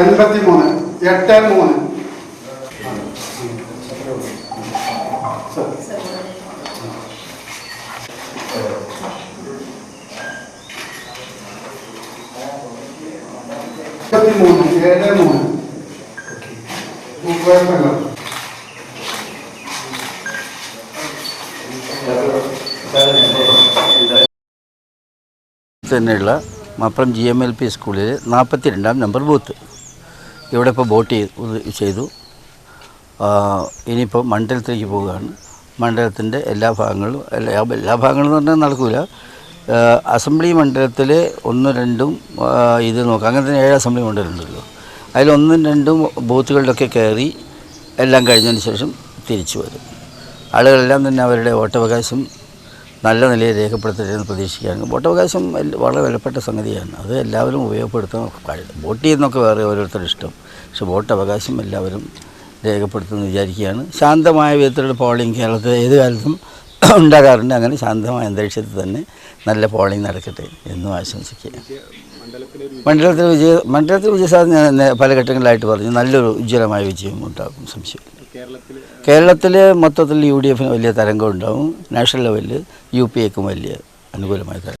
എൺപത്തി മൂന്ന് എട്ട് മൂന്ന്. എൺപത്തി മൂന്ന് ഏഴ് മൂന്ന് കുഴപ്പമില്ല. തന്നെയുള്ള മപ്പുറം ജി എം എൽ പി സ്കൂളിലെ നാൽപ്പത്തി രണ്ടാം നമ്പർ ബൂത്ത്. ഇവിടെ ഇപ്പോൾ വോട്ട് ചെയ്തു ഇനിയിപ്പോൾ മണ്ഡലത്തിലേക്ക് പോവുകയാണ്. മണ്ഡലത്തിന്റെ എല്ലാ ഭാഗങ്ങളും എല്ലാ എല്ലാ ഭാഗങ്ങളും എന്ന് പറഞ്ഞാൽ നടക്കില്ല അസംബ്ലി മണ്ഡലത്തിൽ ഒന്നും രണ്ടും ഇത് നോക്കാം. അങ്ങനെ തന്നെ ഏഴ് അസംബ്ലി മണ്ഡലമുണ്ടല്ലോ അതിലൊന്നും രണ്ടും ബൂത്തുകളിലൊക്കെ കയറി എല്ലാം കഴിഞ്ഞതിന് ശേഷം തിരിച്ചു വരും. ആളുകളെല്ലാം തന്നെ അവരുടെ വോട്ടവകാശം നല്ല നിലയിൽ രേഖപ്പെടുത്തരുതെന്ന് പ്രതീക്ഷിക്കുകയാണ് വോട്ടവകാശം വളരെ വിലപ്പെട്ട സംഗതിയാണ്. അത് എല്ലാവരും ഉപയോഗപ്പെടുത്താൻ വോട്ട് ചെയ്യുന്നൊക്കെ വേറെ ഓരോരുത്തരുടെ ഇഷ്ടം. പക്ഷെ വോട്ടവകാശം എല്ലാവരും രേഖപ്പെടുത്തുമെന്ന് വിചാരിക്കുകയാണ്. ശാന്തമായ വിധത്തിലുള്ള പോളിംഗ് കേരളത്തിൽ ഏത് കാലത്തും ഉണ്ടാകാറുണ്ട്. അങ്ങനെ ശാന്തമായ അന്തരീക്ഷത്തിൽ തന്നെ നല്ല പോളിംഗ് നടക്കട്ടെ എന്നും ആശംസിക്കുക. മണ്ഡലത്തിൽ വിജയ മണ്ഡലത്തിൽ വിജയസാധ്യത ഞാൻ പല ഘട്ടങ്ങളിലായിട്ട് പറഞ്ഞു. നല്ലൊരു ഉജ്ജ്വലമായ വിജയം ഉണ്ടാകും സംശയം കേരളത്തിൽ മൊത്തത്തിൽ യു ഡി എഫിന് വലിയ തരംഗം ഉണ്ടാവും. നാഷണൽ ലെവലിൽ യു പി എക്കും വലിയ അനുകൂലമായ തരംഗം.